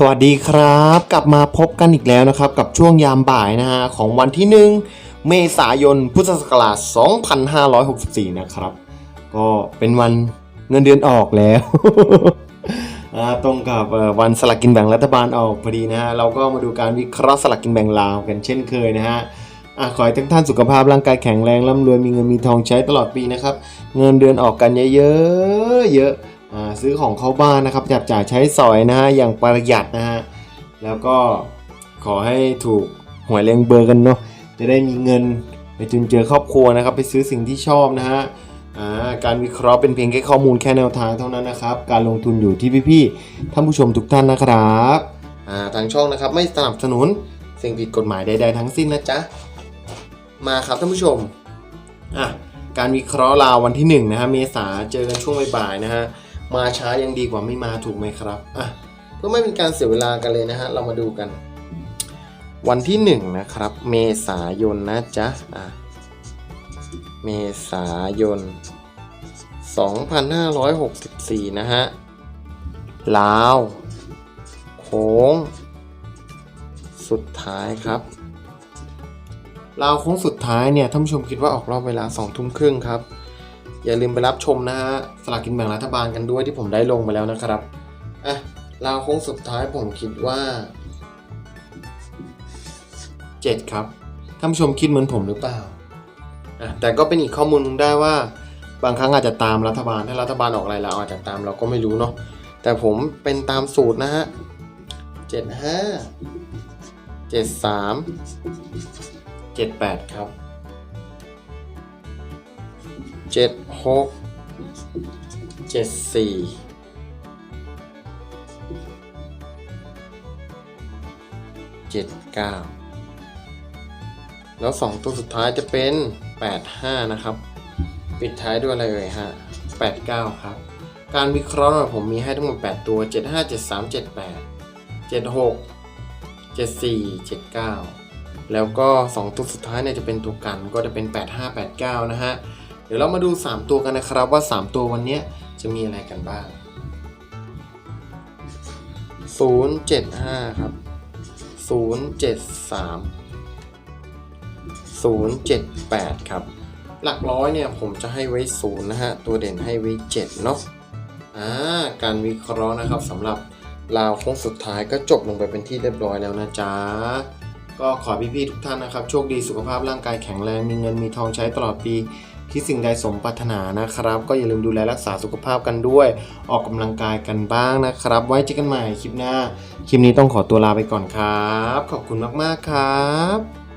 สวัสดีครับ กลับมาพบกันอีกแล้วนะครับ กับช่วงยามบ่ายนะฮะของวันที่ 1 เมษายนพุทธศักราช 2564 นะครับ ก็เป็นวันเงินเดือนออกแล้วตรงกับวันสลากกินแบ่งรัฐบาลออกพอดีนะฮะเราก็มาดูการวิเคราะห์สลากกินแบ่งลาวกันเช่นเคยนะฮะอะขอให้ทุกท่านสุขภาพร่างกายแข็งแรงร่ำรวยมีเงินมีทองใช้ตลอดปีนะครับ เงินเดือนออกกันเยอะๆเยอะ ซื้อของเข้าบ้านนะครับ จับจ่ายใช้สอยนะฮะอย่างประหยัดนะฮะแล้วก็ขอให้ถูกหวยเลงเบอร์กันเนาะจะได้มีเงินไปจุนเจอครอบครัวนะครับ ไปซื้อสิ่งที่ชอบนะฮะอ่าการวิเคราะห์เป็นเพียงแค่ข้อมูลแค่แนวทางเท่านั้นนะครับ การลงทุนอยู่ที่พี่ๆท่านผู้ชมทุกท่านนะครับอ่าทางช่องนะครับไม่สนับสนุนสิ่งผิดกฎหมายใดๆทั้งสิ้นนะจ๊ะมาครับท่านผู้ชมอะการวิเคราะห์ลาววันที่1นะฮะเมษาเจอกันช่วงบ่ายๆนะฮะ มาช้ายังดีกว่าไม่มาถูกไหมครับอะเพื่อไม่เป็นการเสียเวลากันเลยนะฮะเรามาดูกัน วันที่ 1 นะครับ เมษายนนะจ๊ะอะเมษายน 2564 นะฮะลาวโค้ง สุดท้ายครับลาวโค้งสุดท้ายเนี่ยท่านผู้ชมคิดว่าออกรอบเวลา2ทุ่มครึ่งครับ อย่าลืมไปรับชมนะฮะสลากกินแบ่งรัฐบาลกันด้วยที่ผมได้ลงไปแล้วนะครับอะลาวโค้งสุดท้ายผมคิดว่า7ครับท่านผู้ชมคิดเหมือนผมหรือเปล่าอะแต่ก็เป็นอีกข้อมูลหนึงได้ว่า บางครั้งอาจจะตามรัฐบาลถ้ารัฐบาลออกอะไรเราอาจจะตามเราก็ไม่รู้เนาะแต่ผมเป็นตามสูตรนะฮะเจ็ดห้าเจ็ดสามเจ็ดแปดครับ เจ็ดหกเจ็ดสี่เจ็ดเก้าแล้วสองตัวสุดท้ายจะเป็นแปดห้านะครับ ปิดท้ายด้วยอะไรเอ่ยฮะแปดเก้าครับ การวิเคราะห์ผมมีให้ทั้งหมด8ตัว75 73 78 76 74 79แล้วก็ 2 ตัวสุดท้ายเนี่ยจะเป็นตัวกันก็จะเป็น 8589 นะฮะ เดี๋ยวเรามาดู 3 ตัวกันนะครับว่า 3 ตัววันนี้จะมีอะไรกันบ้าง 075 ครับ 073 078 ครับ หลักร้อยเนี่ยผมจะให้ไว้ 0 นะฮะ ตัวเด่นให้ไว้ 7 เนาะอ่าการวิเคราะห์นะครับสำหรับลาวโค้งสุดท้ายก็จบลงไปเป็นที่เรียบร้อยแล้วนะจ๊ะก็ขอพี่ๆทุกท่านนะครับ โชคดีสุขภาพร่างกายแข็งแรง มีเงินมีทองใช้ตลอดปี คิดสิ่งใดสมปรารถนานะครับ ก็อย่าลืมดูแลรักษาสุขภาพกันด้วย ออกกำลังกายกันบ้างนะครับ ไว้เจอกันใหม่คลิปหน้า คลิปนี้ต้องขอตัวลาไปก่อนครับ ขอบคุณมากๆครับ